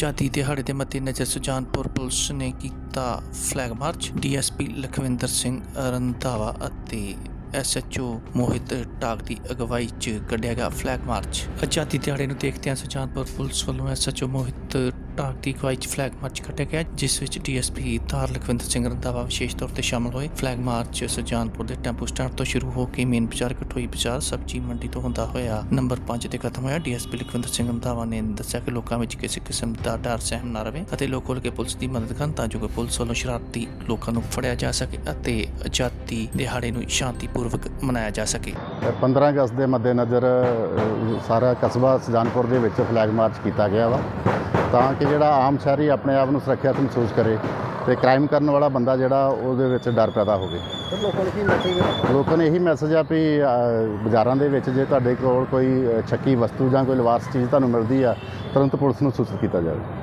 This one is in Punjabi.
ਆਜ਼ਾਦੀ ਦਿਹਾੜੇ ਦੇ ਮੱਦੇਨਜ਼ਰ ਸੁਜਾਨਪੁਰ ਪੁਲਿਸ ਨੇ ਕੀਤਾ flag march DSP Lakhwinder Singh Randhawa ਅਤੇ ਐਸਐਚਓ ਮੋਹਿਤ ਟਾਕ ਦੀ ਅਗਵਾਈ 'ਚ ਕੱਢਿਆ ਗਿਆ ਫਲੈਗ ਮਾਰਚ ਆਜ਼ਾਦੀ ਦਿਹਾੜੇ ਨੂੰ ਦੇਖਦਿਆਂ ਸੁਜਾਨਪੁਰ ਪੁਲਿਸ ਵੱਲੋਂ ਐਸਐਚਓ ਮੋਹਿਤ ਟਾਕ ਦੀ ਅਗਵਾਈ 'ਚ ਫਲੈਗ ਮਾਰਚ ਕੱਢਿਆ ਗਿਆ, ਜਿਸ ਵਿੱਚ ਡੀਐਸਪੀ ਧਾਰ ਲਖਵਿੰਦਰ ਸਿੰਘ ਰੰਧਾਵਾ ਵਿਸ਼ੇਸ਼ ਤੌਰ ਤੇ ਸ਼ਾਮਲ ਹੋਏ। ਫਲੈਗ ਮਾਰਚ ਸੁਜਾਨਪੁਰ ਦੇ ਟੈਂਪੂ ਸਟੈਂਡ ਤੋਂ ਸ਼ੁਰੂ ਹੋ ਕੇ ਮੇਨ ਬਾਜ਼ਾਰ ਕਟੋਈ ਬਾਜ਼ਾਰ, ਸਬਜ਼ੀ ਮੰਡੀ ਤੋਂ ਹੁੰਦਾ ਹੋਇਆ। ਨੰਬਰ 5 ਤੇ ਖਤਮ ਹੋਇਆ। ਡੀਐਸਪੀ ਲਖਵਿੰਦਰ ਸਿੰਘ ਰੰਧਾਵਾ ਨੇ ਦੱਸਿਆ ਕਿ ਲੋਕਾਂ ਵਿੱਚ ਕਿਸੇ ਕਿਸਮ ਦਾ ਡਰ ਸਹਿਮ ਨਾ ਰਵੇ ਅਤੇ ਲੋਕ ਖੁੱਲ੍ਹ ਕੇ ਪੁਲਿਸ ਦੀ ਮਦਦ ਕਰਨ ਤਾਂ ਜੋ ਕਿ ਪੁਲਿਸ ਵੱਲੋਂ ਸ਼ਰਾਰਤੀ ਲੋਕਾਂ ਨੂੰ ਫੜਿਆ ਜਾ ਸਕੇ ਅਤੇ ਆਜ਼ਾਦੀ ਦਿਹਾੜੇ ਨੂੰ ਸ਼ਾਂਤੀਪੂਰਵਕ ਮਨਾਇਆ ਜਾ ਸਕੇ। 15 ਅਗਸਤ ਦੇ ਮੱਦੇਨਜ਼ਰ ਸਾਰਾ ਕਸਬਾ ਸੁਜਾਨਪੁਰ ਦੇ ਵਿੱਚ ਫਲੈਗ ਮਾਰਚ ਕੀਤਾ ਗਿਆ ਵਾ। ਤਾਂ ਕਿ ਜਿਹੜਾ ਆਮ ਸ਼ਹਿਰੀ ਆਪਣੇ ਆਪ ਨੂੰ ਸੁਰੱਖਿਅਤ ਮਹਿਸੂਸ ਕਰੇ ਤੇ ਕ੍ਰਾਈਮ ਕਰਨ ਵਾਲਾ ਬੰਦਾ ਜਿਹੜਾ ਉਹਦੇ ਵਿੱਚ ਡਰ ਪੈਦਾ ਹੋਵੇ। ਲੋਕਾਂ ਨੂੰ ਕੀ ਮੈਸੇਜ ਲੋਕਾਂ ਨੂੰ ਇਹੀ ਮੈਸੇਜ ਆ ਵੀ ਬਾਜ਼ਾਰਾਂ ਦੇ ਵਿੱਚ ਜੇ ਤੁਹਾਡੇ ਕੋਲ ਕੋਈ ਸ਼ੱਕੀ ਵਸਤੂ ਜਾਂ ਕੋਈ ਲਿਵਾਸ ਚੀਜ਼ ਤੁਹਾਨੂੰ ਮਿਲਦੀ ਆ ਤੁਰੰਤ ਪੁਲਿਸ ਨੂੰ ਸੂਚਿਤ ਕੀਤਾ ਜਾਵੇ।